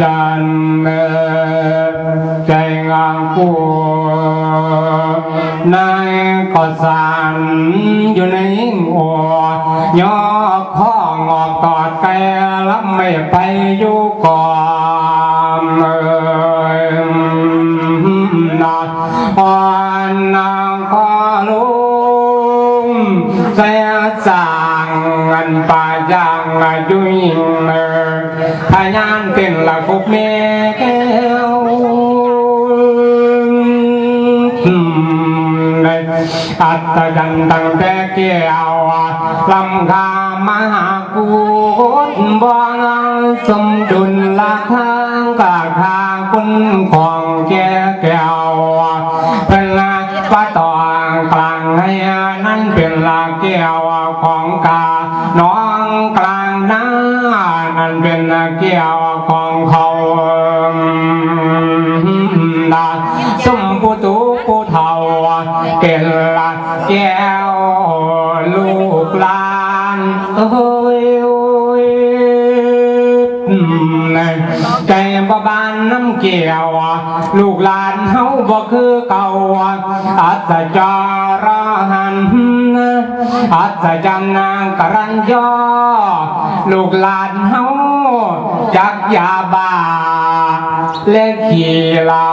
จันทร์ใจงามกูนายก็สานอยู่ในหัวยอข้องอกกอดแกแล้วไม่ไปอยู่ก่อนเอ่ยนาอ่อนนางก็ลุงเสียสร้างเงินปายา งยุ่ยเอ่ยพยานเป็นละกุกเมแก้วอัตจันตังแต่เกี่ยวลำคามหากูดบอนสมดุลละทางกาทางคุณของแก่แก้วเป็นละว่าต่อกลางให้นั้นเป็นละแก้วของกาน้อ เป็นเกี่ยวของเขาดาสมปุตุปุเฒ่าเกลละแก้วลูกลานเอ้ยโอ้ยใจบ่บานน้ำ เกี่ยว ลูกหลานเฮาบ่คือเก่าอัศจารหันอัศจรรย์นางกรัญยอลูกหลานเฮาจักยาบาเล่ขี่เรา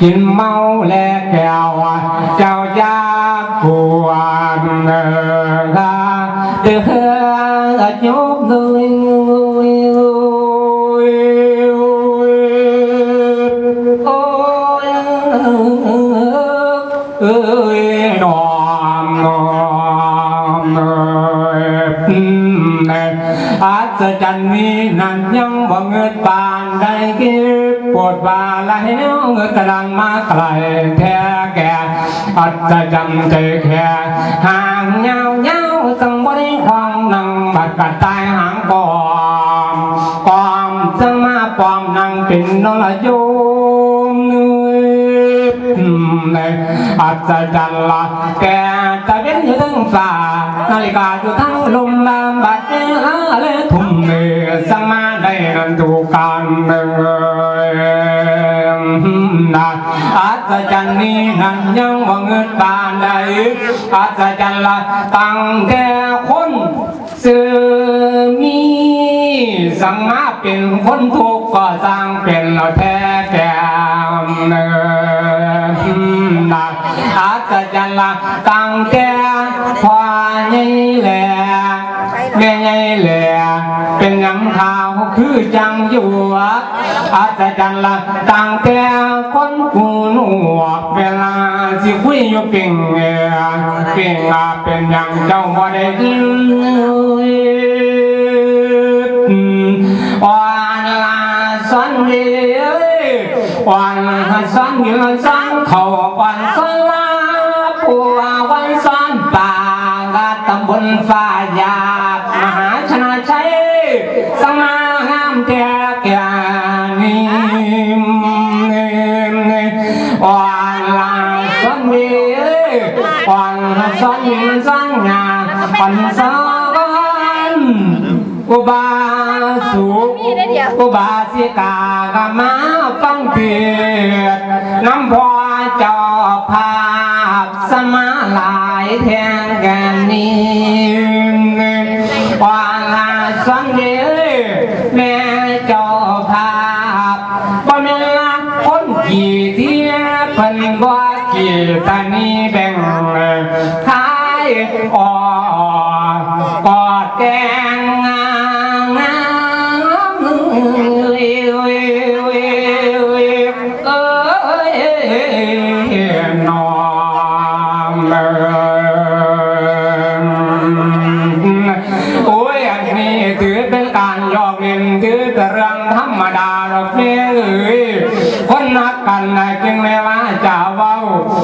กินเมาแลกแก้วเจ้ายาปวดเออเดือดย อาจจะนี้นั้นยังบ่เงิดบานได้ก็บปวดบาละเหี่ยวเงิดกระดังมาไกลแท้แก่อาจจะจำใจแค่ห่างเงาเงาสังบริควางนั่งบัดกัดตายหางปอมปอมจะมาปอมนั่งเป็นนละโยมเนื้ ออาจจะละแกจะเป็นอยู่ทั้งฝ่านาฬิกาอยู่ทั้งลมลามบัดเนื้อและทุ่มเนื้อสมาได้นันทุกการเมืองนะอาจจะนี้นั้นยังว่าเงินบานใดอาจจะละตั้งแต่คนเสือมีสังมาเป็นคนทุกข์ก็สร้างเป็นเราแท้แก่เนื้อ จจะละตั้งแต่พ่อใหญ่แหล่แม่ใหญ่แหล่เป็นหยังข่าคือจังอยู่อาจจะละตั้งแต่คนกูหนวกเวลาสิคุยอยู่เก่งเอ่อเก่งอาเป็นหยังเจ้าบ่ได้ยินวันลาสันเดียวันหันสันยืนสันเขาวันสันลา ตำบลฟ้ายาบมหาชนะชัยสมางามแก่แก่นี้วันลาสันดีวันหันสันยืนสันงาวันสันอุบาสุอุบาสิกากามาฟังเพียรน้ำพอ สมาหลายแทงกันนี้วาลาสังเดแม่เจ้าภาพบ่แม่นละคนกี่เทียเพิ่นบ่กี่ตานี้แบ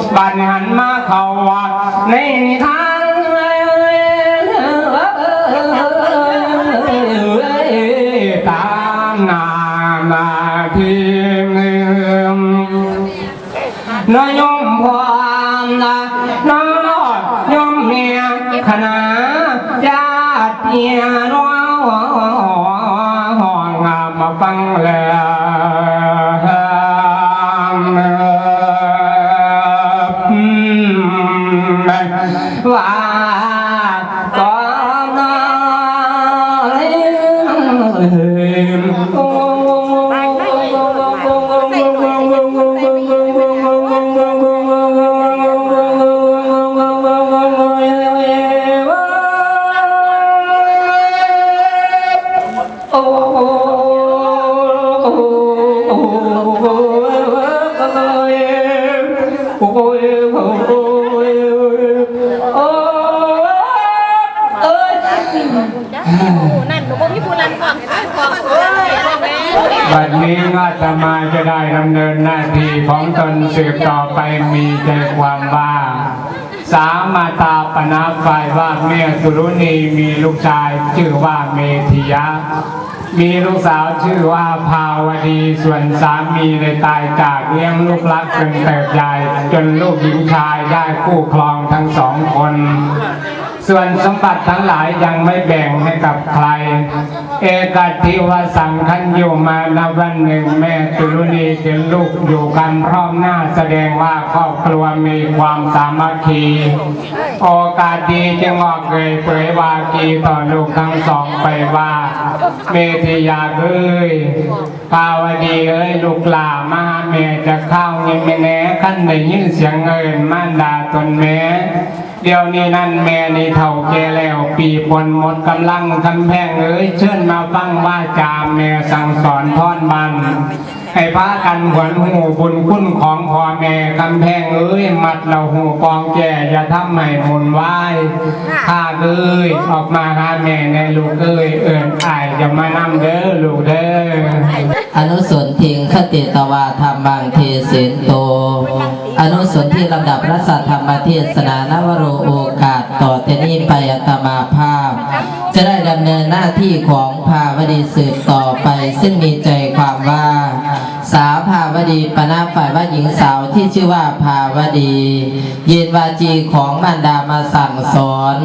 ว้าบัดหันมาเขาว่าในนิทานตามนามาทีมนายมพรนะน้อยมเมียคณะญาติเมียน้องห้องมาฟังแล้ว บัดนี้อาตมาจะได้ดำเนินหน้าที่ของตนสืบต่อไปมีใจความว่า สามาตาปนาฝ่ายว่าเมียสุรุณีมีลูกชายชื่อว่าเมธิยะ มีลูกสาวชื่อว่าภาวดีส่วนสามีได้ตายจากเลี้ยงลูกรักจนเติบใหญ่ จนลูกหญิงชายได้คู่ครองทั้งสองคน ส่วนสมบัติทั้งหลายยังไม่แบ่งให้กับใคร เอกทิวสังคันอยู่มาณวันหนึ่งแม่ตุลุณีเห็นลูกอยู่กันพร้อมหน้าแสดงว่าครอบครัวมีความสามัคคี โอกาสดีจึงออกเกยเผยวากีต่อลูกทั้งสองไปว่า เมธิยาเอ้ยภาวดีเอ้ยลูกหลามาหาแม่จะเข้าเงินแม่แน่ขั้นได้ยินเสียงเอินมารดาตนแม่ เดี๋ยวนี้นั่นแม่นี่เท่าแกแล้ว ปีปนหมดกำลังคำแพงเอ้ยเชิญมาฟังว่าจามแม่สั่งสอนทอนบันให้พากันหวนหูบุญคุณของพ่อแม่คำแพงเอ้ยมัดเราหูปองแก่อย่าทำให้หมุนไหวข้าเอ้ยออกมาหาแม่ในลูกเอ้ยเอิญอายจะมานำเด้อลูกเด้ออนุสนทิงคติตวาธรรมังเทเสนโต อนุสนที่ลำดับรัศธรรมเทศนานวโรโอกาสต่อเทนี้ไปอัตมาภาพ จะได้ดำเนินหน้าที่ของภาวดีสืบต่อไป ซึ่งมีใจความว่า สาวภาวดีปนาฝ่ายว่าหญิงสาวที่ชื่อว่าภาวดี เย็นวาจีของมารดามาสั่งสอน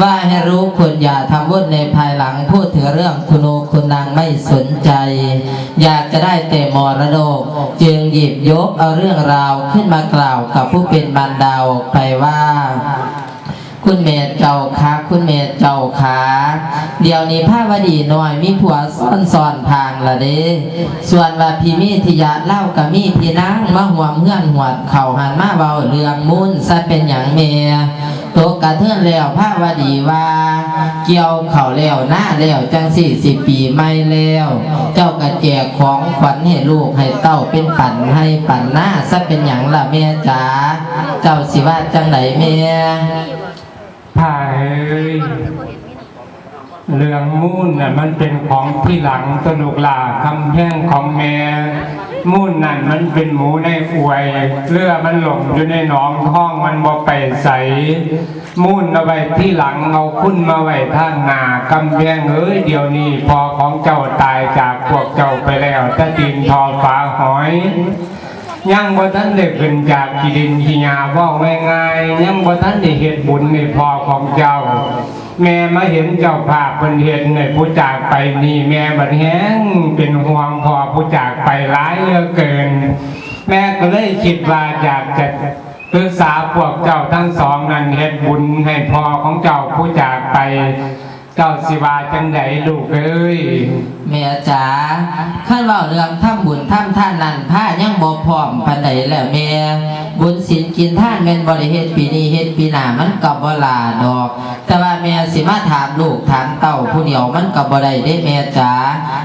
ว่าให้รู้ควรอย่าทำวุ่นในภายหลังพูดถึงเรื่องคุณโอคุณนางไม่สนใจ อยากจะได้แต่มรดก จึงหยิบยกเอาเรื่องราวขึ้นมากล่าวกับผู้เป็นมารดาไปว่า คุณเมธเจ้าขาคุณเมธเจ้าขาเดี๋ยวนี้ผ้าวดีน้อยมีผัวซ่อนซ่อนทางละเด้ส่วนว่าพี่มีทิยาเล่ากับมีพี่นางมาหัวเมื่อนหัวดเข่าหันมาเบาเรื่องมุ่นซะเป็นอย่างเมียตกกระเทือนแล้วผ้าวดีว่า เกี่ยวเข่าแล้วหน้าแล้วจังสี่สิบปีไม่แล้ว เจ้ากระแจกของขวัญให้ลูกให้เต้าเป็นปั่นให้ปั่นหน้าซะเป็นอย่างละเมียจ๋าเจ้าสิว่าจังไหนเมีย พายเรื่องมุ่นน่ะมันเป็นของที่หลังสนุกหลาคำแพ่งของแม่มุ่นนั่นมันเป็นหมูในอวยเลือมันหลงอยู่ในหนองท้องมันบ่ไปใส มุ่นเอาไว้ที่หลังเอาคุ้นมาไว้ทางหน้าคำแพงเอ้ยเดี๋ยวนี้พอของเจ้าตายจากพวกเจ้าไปแล้วถ้าดินทอฟ้าหอย ยังบ่ทันได้ขึ้นจากกิดินกิยาว่าง่ายๆยังบ่ทันได้เฮ็ดบุญในพอของเจ้า แม่มาเห็นเจ้าภาพเพิ่นเห็นในผู้จากไปนี่แม่บัดแฮงเป็นห่วงพอผู้จากไปหลายเหลือเกิน แม่ก็เลยคิดว่าอยากจะปรึกษาพวกเจ้าทั้งสองนั้นเฮ็ดบุญให้พอของเจ้าผู้จากไป เจ้าสิว่าจังไดลูกเอ้ยแม่จ๋าขั้นเว่าเรื่องทำบุญทำท่านนั่นผ้ายังบ่พร้อมปานใดแล้วแม่บุญศีลกินท่านแม่นบ่ได้เฮ็ดปีนี้เฮ็ดปีหน้ามันก็บ่ลาดอก แต่ว่าแม่สิมาถามลูกถามเต้าผู้เดียวมันก็บ่ได้เด้แม่จ๋า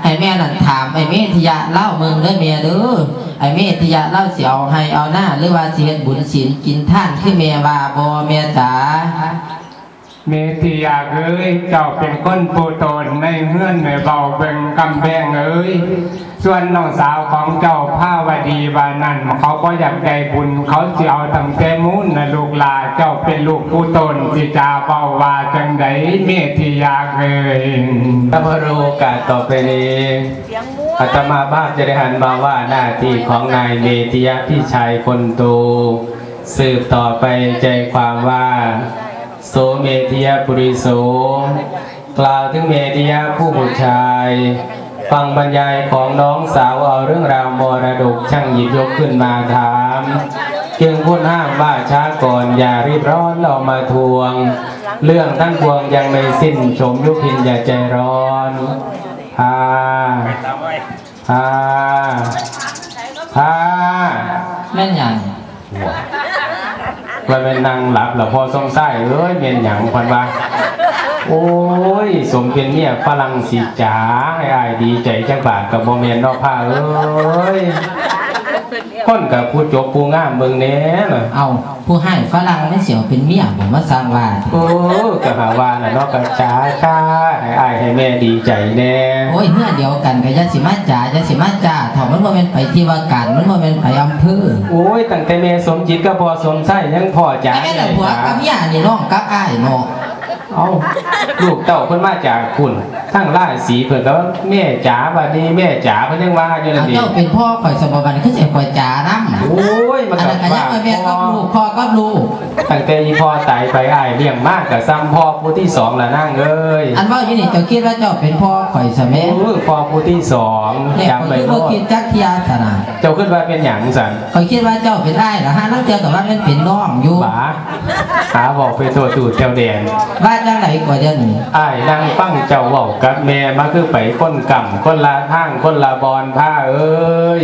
ให้แม่นั่นถามไอ้เมธิยะเล่ามึงเด้อแม่เด้อไอ้เมธิยะเล่าสิเอาให้เอาหน้าหรือว่าสิเฮ็ดบุญศีลกินท่านคือแม่ว่าบ่แม่จ๋า เมธิยาเอ้ยเจ้าเป็นคนผู้ตนในเฮือนในเบาเบิงกำแพงเอ้ยส่วนน้องสาวของเจ้าผ้าวดีวานันเขาก็อยากได้บุญเขาสิเอาตั้งแต่มูนนะลูกหลาเจ้าเป็นลูกผู้ตนที่จาเบาว่าจังไดเมธิยาเอ้ยถ้าพรู้โอกาสต่อไปนี้อาตมาภาจะได้หันมาว่าหน้าที่ของนายเมติยะพี่ชายคนโตสืบต่อไปใจความว่า สเมธิยะปุริโสกล่าวถึงเมธิยะผู้บุตรชาย ฟังบรรยายของน้องสาวเอาเรื่องราวมรดกช่างหยิบยกขึ้นมาถามจึงพูดห้ามว่าช้าก่อนอย่ารีบร้อนเรามาทวง เรื่องทั้งปวงยังไม่สิ้นชมยุพินอย่าใจร้อนพาพาพาแม่นหยัง มันเป็นนางหลับแล้วพอสงสัยเอ้ยเป็นหยังพันว่าโอ้ย สมเป็นเนี่ยฝรั่งสีจ๋าไอ้อายดีใจจังบาทกับโมเมนนอกผ้าเอ้ย คนกับผู้จบผู้งามเบิ่งแหน่น่ะเอาผู้ให้ฝรั่งไม่เสียวเป็นเมียผมมาสร้างว่าโอ้กะหาว่าน่ะเนอกกะจ๋าค่าให้อายให้แม่ดีใจแน่โอ้ยเมื่อเดียวกันกับยาสิมาจ่ายาสิมาจ่าถ้ามันบ่แม่นไปที่ว่าการมันบ่แม่นไปอำเภอโอ้ยตั้งแต่แม่สมจิตก็พอสมไส้ยังพอจ๋าไอ้แม่นผัวจ๋ากับเมียนี่น้องกับอ้ายเนาะเอาลูกเต้าเพิ่นมาจากคุณ ทั้งราศีเพิ่นก็ว่าแม่จ๋าบัดนี้แม่จ๋าเพิ่นยังว่าอยู่นั่เอานดิเจ้าเป็นพ่อข่อยสมบัติคือสิข่อยจ่านำโอ้ยมันอันก็นั้นก็ยังว่าแม่กับลูกพ่อกับลูกตั้งแต่อีพ่อตายไปอ้ายเลี้ยงมากกับซ้ำพ่อผู้ที่สองละนั่งเอ้ยอันว่าอยู่นี่เจ้าคิดว่าเจ้าเป็นพ่อข่อยซะแม่โอ้ยพ่อผู้ที่สองเนี่ยจำข่ไปอยโลบ่ดคิดจักเที่ยซะนะเจ้าขึ้นว่าเป็นหยังสันข่อยคิดว่าเจ้าเป็นอ้ายล่ะฮะนักเที่ยวกับว่ามันเป็นน้องอยู่ป๋าหาบอกไปโทษตูดแถวแดนว่าจังไดกว่าเดี๋ยวนี้อ้ายนั่งฟังเจ้าเว้ากับแม่มาคือไปคนก่ำคนลาทางคนลาบอนผ้าเอ้ย